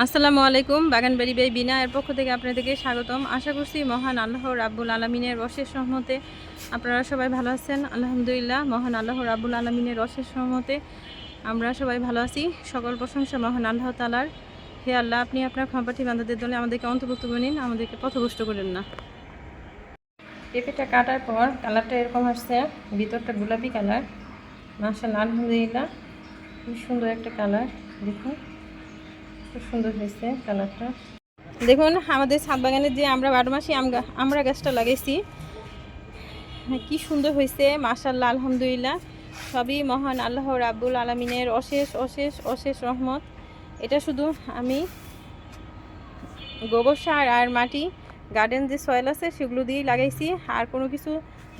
আসসালামু আলাইকুম বাগানবাড়ি বাই বিনা এর পক্ষ থেকে আপনাদেরকে স্বাগতম। আশা করছি মহান আল্লাহ রাব্বুল আলমিনের রসের সহমতে আপনারা সবাই ভালো আছেন। আলহামদুলিল্লাহ, মহান আল্লাহ রাব্বুল আলমিনের রসের সহমতে আমরা সবাই ভালো আছি। সকল প্রশংসা মহান আল্লাহ তালার হে আল্লাহ, আপনি আপনার ক্ষমপাঠী বান্ধবদের দলে আমাদেরকে অন্তর্ভুক্ত করে নিন, আমাদেরকে পথভুষ্ট করেন না। পেঁপেটা কাটার পর কালারটা এরকম আসছে, ভিতরটা গোলাপি কালার। মাসাল আলহামদুলিল্লাহ, খুব সুন্দর একটা কালার, দেখুন। সুন্দর হয়েছে কালারটা। দেখুন আমাদের ছাদ বাগানের যে আমরা বারো মাসে আমরা গাছটা লাগাইছি হ্যাঁ, কি সুন্দর হয়েছে মাশাল্লাহ আলহামদুলিল্লাহ। সবই মহান আল্লাহ রাব্বুল আলমিনের অশেষ অশেষ অশেষ রহমত। এটা শুধু আমি গোবর সার আর মাটি গার্ডেন যে সয়েল আছে সেগুলো দিয়েই লাগাইছি আর কোনো কিছু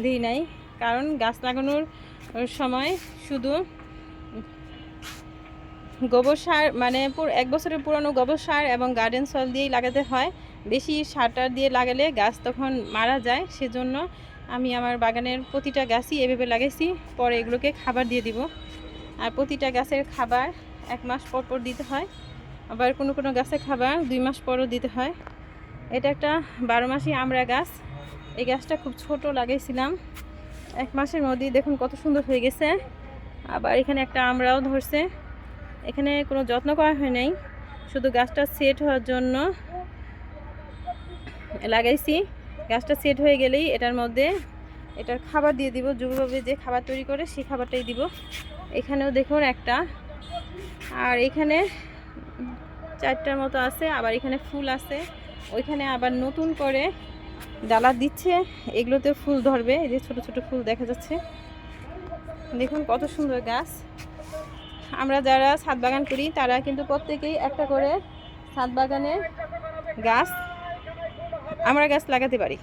দিই নাই। কারণ গাছ লাগানোর সময় শুধু গোবর সার মানে এক বছরের পুরনো গোবর সার এবং গার্ডেন সয়েল দিয়েই লাগাতে হয়। বেশি সারটার দিয়ে লাগালে গাছ তখন মারা যায়, সেজন্য আমি আমার বাগানের প্রতিটা গাছই এভাবে লাগাইছি। পরে এগুলোকে খাবার দিয়ে দিব। আর প্রতিটা গাছের খাবার এক মাস পর পর দিতে হয়। আবার কোনো কোনো গাছের খাবার দুই মাস পরও দিতে হয়। এটা একটা বারো মাসি আমড়া গাছ। এই গাছটা খুব ছোট লাগাইছিলাম। এক মাসের মধ্যেই দেখুন কত সুন্দর হয়ে গেছে। আবার এখানে একটা আমরাও ধরছে। এখানে কোনো যত্ন করা হয় নাই। শুধু গাছটা সেট হওয়ার জন্য লাগাইছি। গাছটা সেট হয়ে গেলেই এটার মধ্যে এটার খাবার দিয়ে দিব। যুগভাবে যে খাবার তৈরি করে সেই খাবারটাই দিব। এখানেও দেখুন একটা। আর এখানে চারটার মতো আছে। আবার এখানে ফুল আছে। ওইখানে আবার নতুন করে ডালা দিচ্ছে। এগুলোতে ফুল ধরবে। এই যে ছোট ছোট ফুল দেখা যাচ্ছে। দেখুন কত সুন্দর গাছ। আমরা যারা ছাদ বাগান করি, তারা কিন্তু প্রত্যেকেই একটা করে ছাদ বাগানে গাছ, আমরা গাছ লাগাতে পারি।